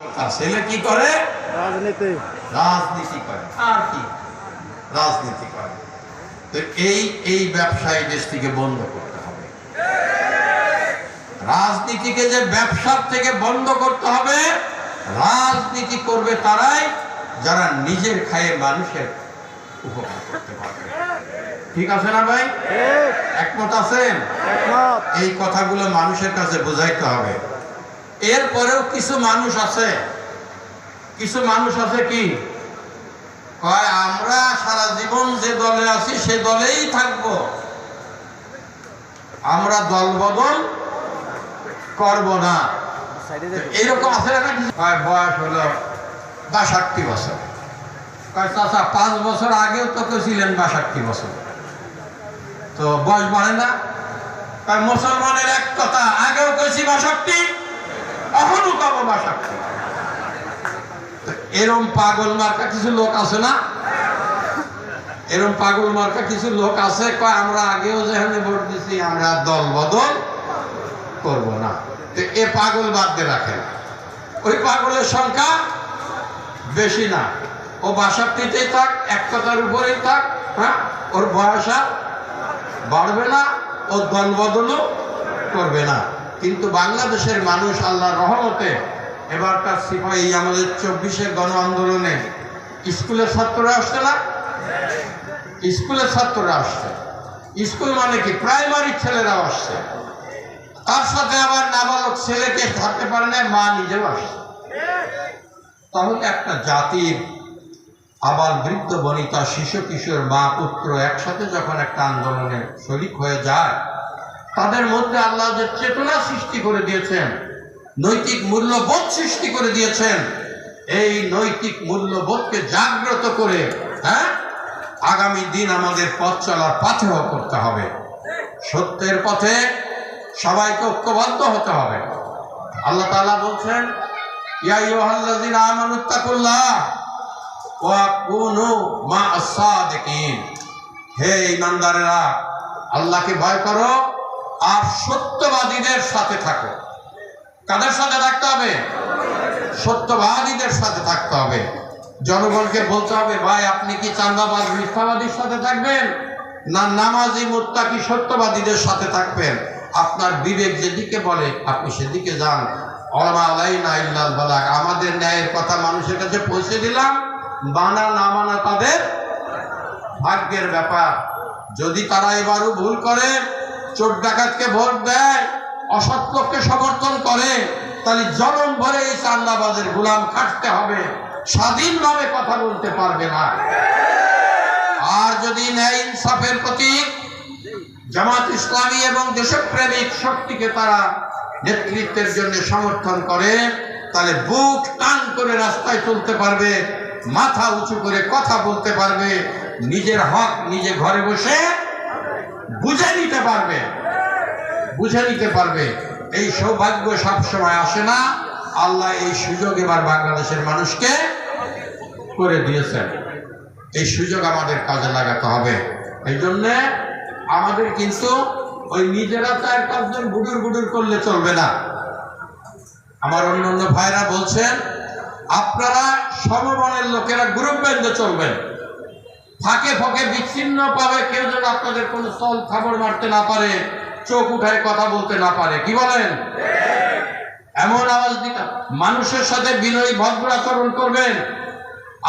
আর ছেলে কি করে? রাজনীতি। রাজনীতি করে। আর কি? রাজনীতি করে। তো এই এই ব্যবসায়ী দেশ বন্ধ করতে হবে। রাজনীতিকে যে ব্যবসার থেকে বন্ধ করতে হবে রাজনীতি করবে তারাই যারা নিজের খায়ে মানুষের উপকার করতে পারবে। ঠিক আছে না ভাই? একমত আছেন? এই কথাগুলো মানুষের কাছে বোঝাইতে হবে। এরপরেও কিছু মানুষ আছে। কিছু মানুষ আছে কি? কয়, আমরা সারা জীবন যে দলে আছি, সে দলেই থাকব। আমরা দল বদল করব না। এরকম আছে না? কয়, বয়স হলো বাষট্টি বছর। চাচা, পাঁচ বছর আগেও তো কেউ ছিলেন বাষট্টি বছর। তো বয়স বাড়ে না? মুসলমানের এক কথা, আগেও কেছি বাষট্টি এখনও কব বাষট্টি তো এরম পাগল মার্কা কিছু লোক আছে না? এরম পাগল মার্কা কিছু লোক আছে? কয়, আমরা আগেও যেখানে ভোট দিছি, আমরা দল বদল করব না। এ পাগল বাদ দিয়ে রাখেন ওই পাগলের সংখ্যা বেশি না। ও বাষট্টিতেই থাক, এক কথার উপরেই থাক হ্যাঁ? ওর বয়স বাড়বে না, ও দল বদলও করবে না। কিন্তু বাংলাদেশের মানুষ আল্লাহ রহমতে এবারকার সিপাহী আমাদের চব্বিশে গণ আন্দোলনে স্কুলের ছাত্ররা আসছে না? স্কুলের ছাত্ররা আসছে। স্কুল মানে কি? প্রাইমারি ছেলেরাও আসছে। তার সাথে আবার নাবালক ছেলেকে থাকতে পারে না, মা নিজেও আসছে। তাহলে একটা জাতির আবার বৃদ্ধ বনিতা শিশু কিশোর মা পুত্র একসাথে যখন একটা আন্দোলনে শরিক হয়ে যায় তাদের মধ্যে আল্লাহ যে চেতনা সৃষ্টি করে দিয়েছেন, নৈতিক মূল্যবোধ সৃষ্টি করে দিয়েছেন, এই নৈতিক মূল্যবোধকে জাগ্রত করে হ্যাঁ আগামী দিন আমাদের পথ চলার পাথেও করতে হবে। সত্যের পথে সবাইকে ঐক্যবদ্ধ হতে হবে। আল্লাহ তাআলা বলছেন হে আল্লাহকে ভয় করো আর সত্যবাদীদের সাথে থাকো। কাদের সাথে থাকতে হবে? সত্যবাদীদের সাথে থাকতে হবে। জনগণকে বলতে হবে, ভাই, আপনি কি চান্দাবাজ, মিথ্যাবাদীর সাথে থাকবেন? না, নামাজি, মুত্তাকি, সত্যবাদীদের সাথে থাকবেন? আপনার বিবেক যেদিকে বলে, আপনি সেদিকে যান। আমাদের ন্যায়ের কথা মানুষের কাছে পৌঁছে দিলাম। বানা না মানা তাদের ভাগ্যের ব্যাপার। যদি তারা এবারও ভুল করে চোর ডাকাতকে ভোট দেয়, অসৎ লোককে সমর্থন করে, তাহলে জনম ভরে এই চান্দাবাজের গোলাম খাটতে হবে। স্বাধীনভাবে কথা বলতে পারবে না। আর যদি ন্যায় ইনসাফের প্রতীক, জামাত ইসলামী এবং দেশপ্রেমিক শক্তিকে তারা নেতৃত্বের জন্য সমর্থন করে, তাহলে বুক টান করে রাস্তায় চলতে পারবে, মাথা উঁচু করে কথা বলতে পারবে, নিজের হক নিজে ঘরে বসে বুঝে নিতে পারবে। বুঝে নিতে পারবে। এই সৌভাগ্য সবসময় আসে না। আল্লাহ এই সুযোগ এবার বাংলাদেশের মানুষকে করে দিয়েছেন। এই সুযোগ আমাদের কাজে লাগাতে হবে। এই জন্যে আমাদের কিন্তু ওই নিজেরা চার পাঁচজন গুডুর গুডুর করলে চলবে না। আমার অন্য অন্য ভাইরা বলছেন, আপনারা সমমনের লোকেরা গ্রুপ বেঁধে চলবেন। ফাঁকে ফাঁকে বিচ্ছিন্ন পাবে। কেউ যেন আপনাদের কোনো স্থল খাবার মারতে না পারে, চোখ উঠায় কথা বলতে না পারে। কি বলেন? এমন আওয়াজ দিতে মানুষের সাথে বিনয়ী ভদ্র আচরণ করবেন,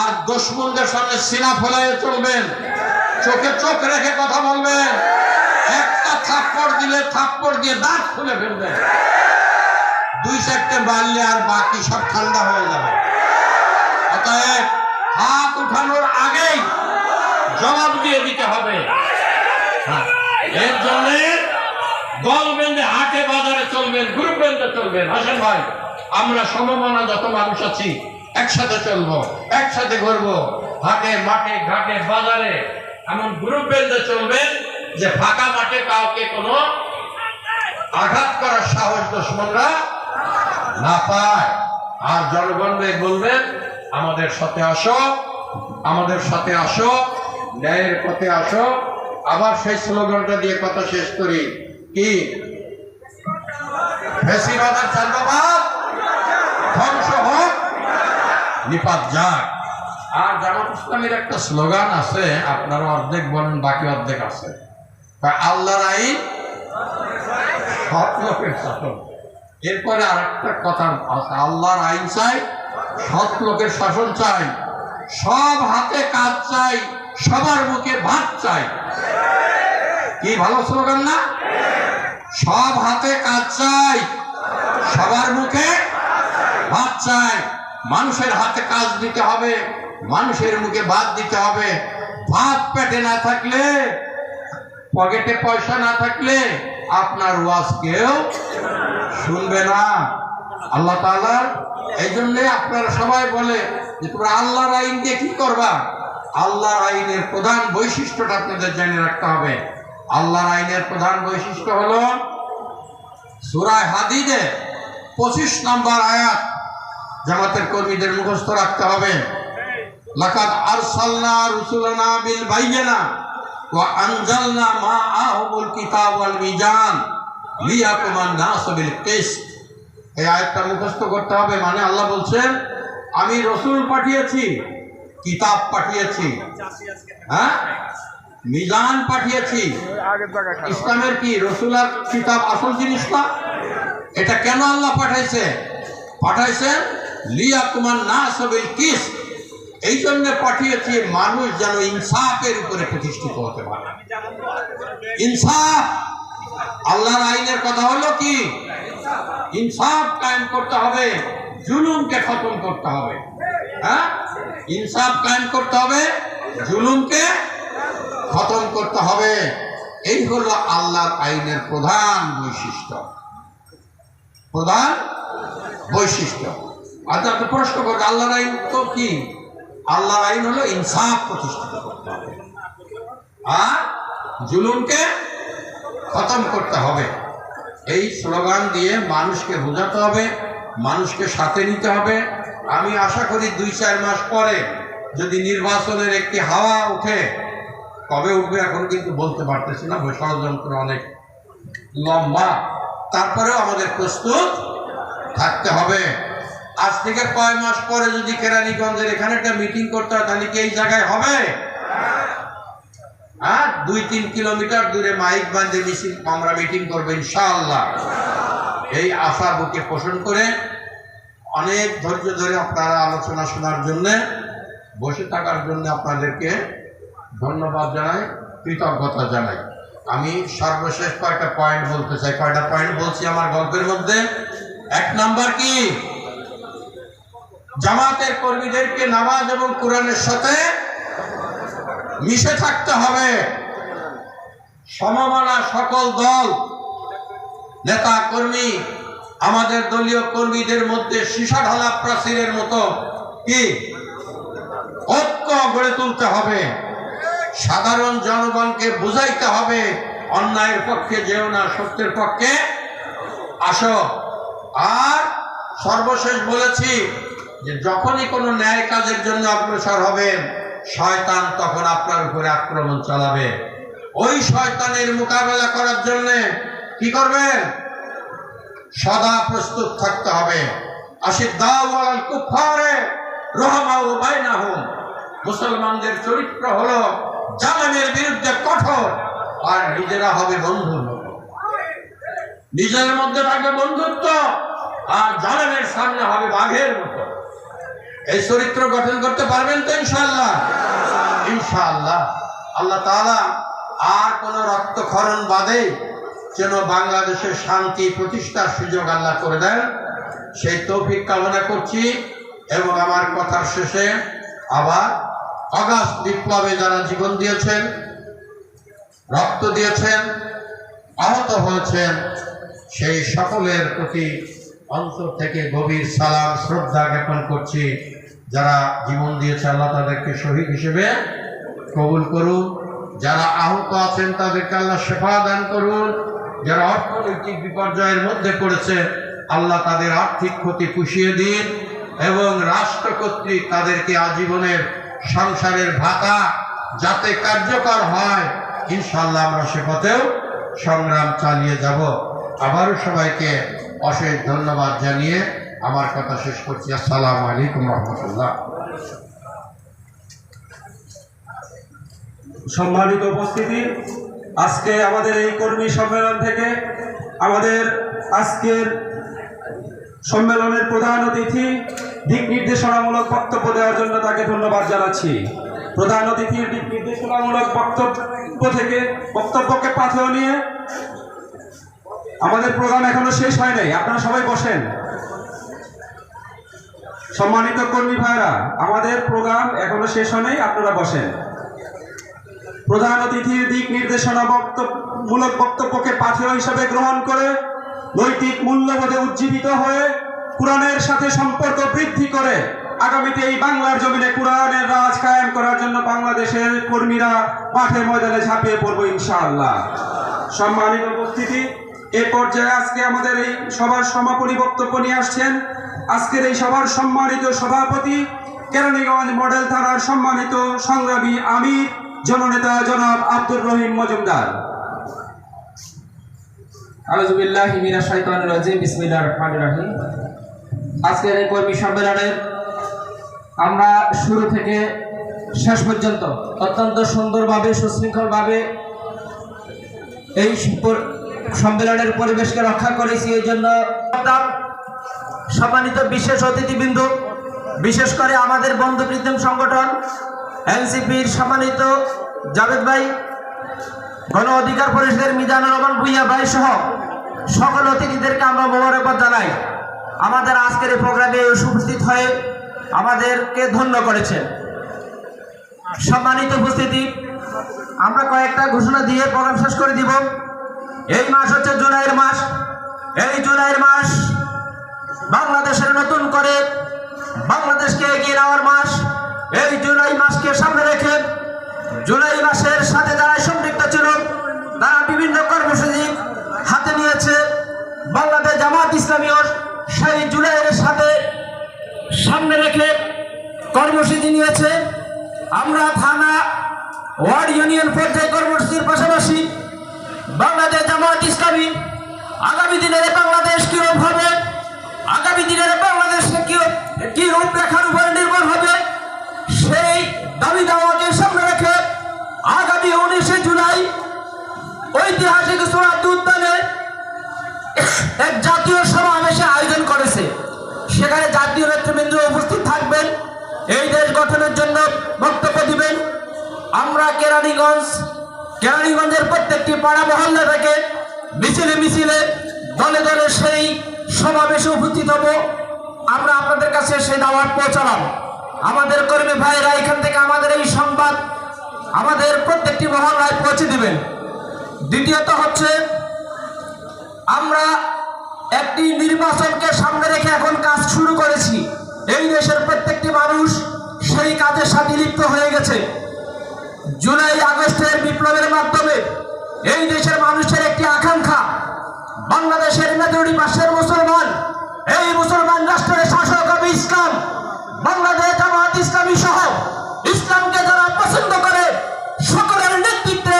আর দুশ্মনদের সামনে সিনা ফেলাইয়ে চলবেন। চোখে চোখ রেখে কথা বলবেন। একটা থাপ্পড় দিলে থাপ্পড় দিয়ে দাঁত খুলে ফেলবেন। দুই চারটে বাড়লে আর বাকি সব ঠান্ডা হয়ে যাবে। অতএব হাত উঠানোর আগেই জবাব দিয়ে দিতে হবে। হ্যাঁ, এর জন্য দল বেঁধে হাটে বাজারে চলবেন গ্রুপ বেঁধে চলবেন। হাসেন ভাই আমরা সমমনা যত মানুষ আছি। একসাথে চলবো একসাথে ঘুরবো। হাটে মাঠে ঘাটে বাজারে এমন গ্রুপ বেঁধে চলবেন যে ফাঁকা মাঠে কাউকে কোনো আঘাত করার সাহস দুশ্মনরা না পায়। আর জনগণকে বলবেন আমাদের সাথে আসো আমাদের সাথে আসো। ন্যায়ের পথে আসো আবার সেই স্লোগানটা দিয়ে কথা শেষ করি। কি? ফেসিবাদ আর চান্দাবাদ ধ্বংস হোক, নিপাত যাক। আর জামাত ইসলামের একটা স্লোগান আছে আপনারা অর্ধেক বলেন, বাকি অর্ধেক আছে। আল্লাহর আইন সৎ লোকের শাসন। এরপরে আরেকটা কথা আছে, আল্লাহর আইন চাই, সৎ লোকের শাসন চাই। সব হাতে কাজ চাই। সবার মুখে ভাত চাই। কি ভালো স্লোগান না? সব হাতে কাজ চাই। সবার মুখে ভাত চাই। মানুষের হাতে কাজ দিতে হবে, মানুষের মুখে ভাত দিতে হবে। ভাত পেটে না থাকলে, পকেটে পয়সা না থাকলে আপনার ওয়াজ কেউ শুনবে না। আল্লাহ তাআলার এই জন্যে আপনারা সবাই বলে যে, তোমরা আল্লাহর আইন দিয়ে কি করবা? আল্লাহর আইনের প্রধান বৈশিষ্ট্যটা আপনাদের জেনে রাখতে হবে। আল্লাহর আইনের প্রধান বৈশিষ্ট্য হলো সুরায় হাদিদে পঁচিশ নম্বর আয়াত, জামাতের কর্মীদের মুখস্থ রাখতে হবে। আরসালনা রুসুলানা বিল ওয়াল মিজান এই মুখস্থ করতে হবে মানে আল্লাহ বলছেন, আমি রসুল পাঠিয়েছি কিতাব পাঠিয়েছি। হ্যাঁ? মিজান পাঠিয়েছি। ইসলামের কি, রসুলার কিতাব আসল জিনিস না? এটা কেন আল্লাহ পাঠাইছে? পাঠাইছেন লিয়া কুমার না সবিল কিস এই জন্য পাঠিয়েছি, মানুষ যেন ইনসাফের উপরে প্রতিষ্ঠিত হতে পারে। ইনসাফ! আল্লাহর আইনের কথা হলো কি? ইনসাফ কায়েম করতে হবে, জুলুমকে খতম করতে হবে। হ্যাঁ? ইনসাফ কায়েম করতে হবে, জুলুমকে খতম করতে হবে। এই হলো আল্লাহর আইনের প্রধান বৈশিষ্ট্য। প্রধান বৈশিষ্ট্য। আচ্ছা আপনি প্রশ্ন করবেন আল্লাহর আইন তো কি? আল্লাহর আইন হলো ইনসাফ প্রতিষ্ঠিত করতে হবে। আর জুলুমকে খতম করতে হবে। এই স্লোগান দিয়ে মানুষকে বোঝাতে হবে, মানুষকে সাথে নিতে হবে আমি আশা করি দুই চার মাস পরে যদি নির্বাচনের একটি হাওয়া উঠে কবে উঠবে এখন কিন্তু বলতে পারতেছি না ষড়যন্ত্র অনেক লম্বা। তারপরেও আমাদের প্রস্তুত থাকতে হবে। আজ থেকে কয় মাস পরে যদি কেরানীগঞ্জের এখানে একটা মিটিং করতে হয়, তাহলে কি এই জায়গায় হবে? হ্যাঁ দুই তিন কিলোমিটার দূরে মাইক বান্ধে মিছিল, আমরা মিটিং করব ইনশাআল্লাহ। এই আশা বুকে পোষণ করে অনেক ধৈর্য ধরে আপনারা আলোচনা শোনার জন্য, বসে থাকার জন্য আপনাদেরকে ধন্যবাদ জানাই, কৃতজ্ঞতা জানাই। আমি সর্বশেষ কয়েকটা পয়েন্ট বলতে চাই। কয়টা পয়েন্ট বলছি আমার গল্পের মধ্যে? এক নাম্বার কি? জামাতের কর্মীদেরকে নামাজ এবং কোরআনের সাথে মিশে থাকতে হবে। সমমানা সকল দল, নেতা কর্মী আমাদের দলীয় কর্মীদের মধ্যে সীসা ঢালা প্রাচীরের মতো কি? ঐক্য গড়ে তুলতে হবে। সাধারণ জনগণকে বুঝাইতে হবে, অন্যায়ের পক্ষে যেও না, সত্যের পক্ষে আসো। আর সর্বশেষ বলেছি যে যখনই কোনো ন্যায় কাজের জন্য অগ্রসর হবেন শয়তান তখন আপনার উপরে আক্রমণ চালাবে। ওই শয়তানের মোকাবেলা করার জন্যে কি করবেন? সদা প্রস্তুত থাকতে হবে। মুসলমানদের চরিত্র হলো জালেমের বিরুদ্ধে কঠোর, আর নিজেরা হবে বন্ধুর মতো নিজের মধ্যে থাকবে বন্ধুত্ব, আর জালেমের সামনে হবে বাঘের মতো। এই চরিত্র গঠন করতে পারবেন তো ইনশাল্লাহ ইনশাআল্লাহ। আল্লাহ তাআলা আর কোন রক্তক্ষরণ বাদে যেন বাংলাদেশের শান্তি প্রতিষ্ঠার সুযোগ আল্লাহ করে দেন, সেই তৌফিক কামনা করছি এবং আমার কথার শেষে আবার অগাস্ট বিপ্লবে যারা জীবন দিয়েছেন, রক্ত দিয়েছেন, আহত হয়েছেন, সেই সকলের প্রতি অন্তর থেকে গভীর সালাম, শ্রদ্ধা জ্ঞাপন করছি। যারা জীবন দিয়েছে, আল্লাহ তাদেরকে শহীদ হিসেবে কবুল করুন। যারা আহত আছেন, তাদেরকে আল্লাহ শেফা দান করুন। যারা অর্থনৈতিক বিপর্যয়ের মধ্যে পড়েছে, আল্লাহ তাদের আর্থিক ক্ষতি পুষিয়ে দিন এবং রাষ্ট্র কর্তৃক তাদেরকে আজীবনের সংসারের ভাতা যাতে কার্যকর হয় ইনশাল্লাহ আমরা সে পথেও সংগ্রাম চালিয়ে যাব। আবারও সবাইকে অশেষ ধন্যবাদ জানিয়ে আমার কথা শেষ করছি। আসসালামু আলাইকুম রহমতুল্লাহ। সম্মানিত উপস্থিতি আজকে আমাদের এই কর্মী সম্মেলন থেকে আমাদের আজকের সম্মেলনের প্রধান অতিথি দিক নির্দেশনামূলক বক্তব্য দেওয়ার জন্য তাকে ধন্যবাদ জানাচ্ছি। প্রধান অতিথির দিক নির্দেশনামূলক বক্তব্য থেকে বক্তব্যকে পাথেও নিয়ে আমাদের প্রোগ্রাম এখনও শেষ হয় নাই। আপনারা সবাই বসেন। সম্মানিত কর্মী ভাইরা, আমাদের প্রোগ্রাম এখনও শেষ হয় নাই, আপনারা বসেন। প্রধান অতিথির দিক নির্দেশনা বক্তব্যমূলক বক্তব্যকে পাথেয় হিসাবে গ্রহণ করে নৈতিক মূল্যবোধে উজ্জীবিত হয়ে কোরআনের সাথে সম্পর্ক বৃদ্ধি করে আগামীতে এই বাংলার জমিনে কোরআনের রাজ কায়েম করার জন্য বাংলাদেশের কর্মীরা মাঠে ময়দানে ঝাঁপিয়ে পড়ব ইনশাআল্লাহ। সম্মানিত উপস্থিতি, এ পর্যায়ে আজকে আমাদের এই সভার সমাপনী বক্তব্য নিয়ে আসছেন আজকের এই সভার সম্মানিত সভাপতি কেরানীগঞ্জ মডেল থানার সম্মানিত সংগ্রামী আমির জননেতা জনাব আব্দুর রহিম মজুমদার। আলহামদুলিল্লাহ মিনা শাইতান রাজিম বিসমিল্লাহ রহমান রাহিম। আজকের এই কর্মী সম্মেলনের আমরা শুরু থেকে শেষ পর্যন্ত অত্যন্ত সুন্দরভাবে, সুশৃঙ্খলভাবে এই সম্মেলনের পরিবেশকে রক্ষা করেছি। এই জন্য সম্মানিত বিশেষ অতিথিবৃন্দ, বিশেষ করে আমাদের বন্ধু প্রীতম সংগঠন এনসিপির সম্মানিত জাভেদ ভাই, গণ অধিকার পরিষদের মিজানুর রহমান ভুইয়া ভাই সহ সকল অতিথিদেরকে আমরা মোবারকবাদ জানাই। আমাদের আজকের এই প্রোগ্রামে উপস্থিত হয়ে আমাদেরকে ধন্য করেছেন। সম্মানিত উপস্থিতি, আমরা কয়েকটা ঘোষণা দিয়ে প্রোগ্রাম শেষ করে দিব। এই মাস হচ্ছে জুলাইয়ের মাস। এই জুলাইয়ের মাস বাংলাদেশের নতুন করে বাংলাদেশকে এগিয়ে নেওয়ার মাস। এই জুলাই মাসকে সামনে রেখে জুলাই মাসের সাথে যারা সম্পৃক্ত ছিল, তারা বিভিন্ন কর্মসূচি হাতে নিয়েছে। বাংলাদেশ জামাত ইসলামীও সেই জুলাইয়ের সাথে সামনে রেখে কর্মসূচি নিয়েছে। আমরা থানা, ওয়ার্ড ইউনিয়ন পর্যায়ে কর্মসূচির পাশাপাশি বাংলাদেশ জামাত ইসলামী আগামী দিনের বাংলাদেশ কিরূপ হবে, আগামী দিনের বাংলাদেশ কি রূপরেখার উপর নির্ভর হবে? দাবি দাওয়াকে সামনে রেখে আগামী উনিশে জুলাই ঐতিহাসিক সোনাদ উদ্যানে এক জাতীয় সমাবেশে আয়োজন করেছে। সেখানে জাতীয় নেতৃবৃন্দ উপস্থিত থাকবেন। এই দেশ গঠনের জন্য বক্তব্য দিবেন। আমরা কেরানীগঞ্জ, কেরানীগঞ্জের প্রত্যেকটি পাড়া মহল্লা থেকে মিছিলে মিছিলে দলে দলে সেই সমাবেশে উপস্থিত হব। আমরা আপনাদের কাছে সেই দাওয়াত পৌঁছালাম। আমাদের কর্মী ভাইয়েরা এখান থেকে আমাদের এই সংবাদ আমাদের প্রত্যেকটি মহল্লায় পৌঁছে দিবেন। দ্বিতীয়ত হচ্ছে, আমরা একটি নির্বাচনকে সামনে রেখে এখন কাজ শুরু করেছি। এই দেশের প্রত্যেকটি মানুষ সেই কাজের সাথে লিপ্ত হয়ে গেছে। জুলাই, আগস্টের বিপ্লবের মাধ্যমে এই দেশের মানুষের একটি আকাঙ্ক্ষা, বাংলাদেশের মেজরিটি পাশের মুসলমান, এই মুসলমান রাষ্ট্রের শাসক হবে ইসলাম। বাংলাদেশ ইসলামী সহ ইসলামকে যারা পছন্দ করে, সকলের নেতৃত্বে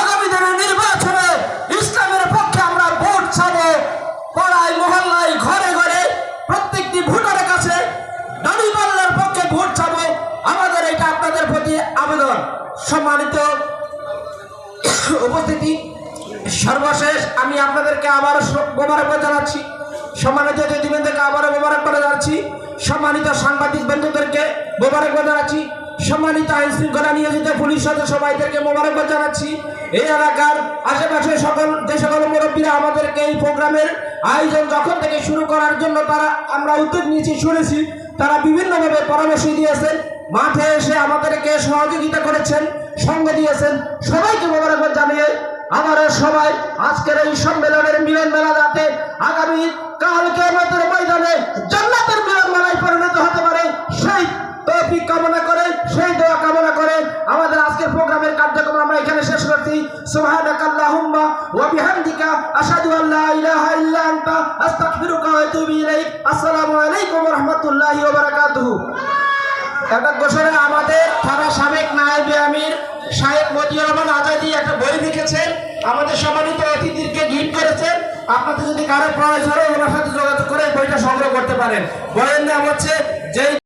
আগামী দিনের নির্বাচনে ইসলামের পক্ষে আমরা ভোট ছাড়বো। পাড়ায়, মহল্লায়, ঘরে ঘরে প্রত্যেকটি ভোটারের কাছে দাবি পাল্লার পক্ষে ভোট ছাড়বো। আমাদের এটা আপনাদের প্রতি আবেদন। সম্মানিত উপস্থিতি, সর্বশেষ আমি আপনাদেরকে আবার মোবারকবাদ জানাচ্ছি। সম্মানিত অতিথিবৃন্দকে আবারও মোবারকবাদ জানাচ্ছি। সম্মানিত সাংবাদিক বন্ধুদেরকে মোবারকবাদ জানাচ্ছি। সম্মানিত আইন শৃঙ্খলা নিয়োজিত পুলিশ সদস্য ভাইদেরকে মোবারকবাদ জানাচ্ছি। এই এলাকার আশেপাশে সকল যে সকল মুরব্বীরা আমাদেরকে এই প্রোগ্রামের আয়োজন যখন থেকে শুরু করার জন্য তারা আমরা উদ্যোগ নিয়েছি, শুনেছি, তারা বিভিন্নভাবে পরামর্শ দিয়েছেন। মাঠে এসে আমাদেরকে সহযোগিতা করেছেন, সঙ্গ দিয়েছেন। সবাইকে মোবারকবাদ জানিয়ে আমারা সবাই আজকের এই সম্মেলনের মিলন মেলা যাতে আগামী কালকে আমাদের ময়দানে জান্নাতের মিলন মেলায় পরিণত হতে পারে সেই তৌফিক কামনা করে সেই দোয়া কামনা করে আমাদের আজকের প্রোগ্রামের কার্যক্রম আমরা এখানে শেষ করছি। সুবহানাকাল্লাহুম্মা ওয়া বিহামদিকা আশহাদু আল্লা ইলাহা ইল্লা আনতা আস্তাগফিরুকা ওয়া আতুবু ইলাইক। আসসালামু আলাইকুম ওয়া রাহমাতুল্লাহি ওয়া বারাকাতুহু। একটা ঘোষণা আমাদের থানা সাবেক নায়েবে আমির সাহেব মতিউর রহমান আজাদি একটা বই লিখেছেন, আমাদের সম্মানিত অতিথিকে গিফট করেছেন। আপনাদের যদি কারও প্রয়োজন হয়, ওনার সাথে যোগাযোগ করে বইটা সংগ্রহ করতে পারেন। বইয়ের নাম হচ্ছে যেই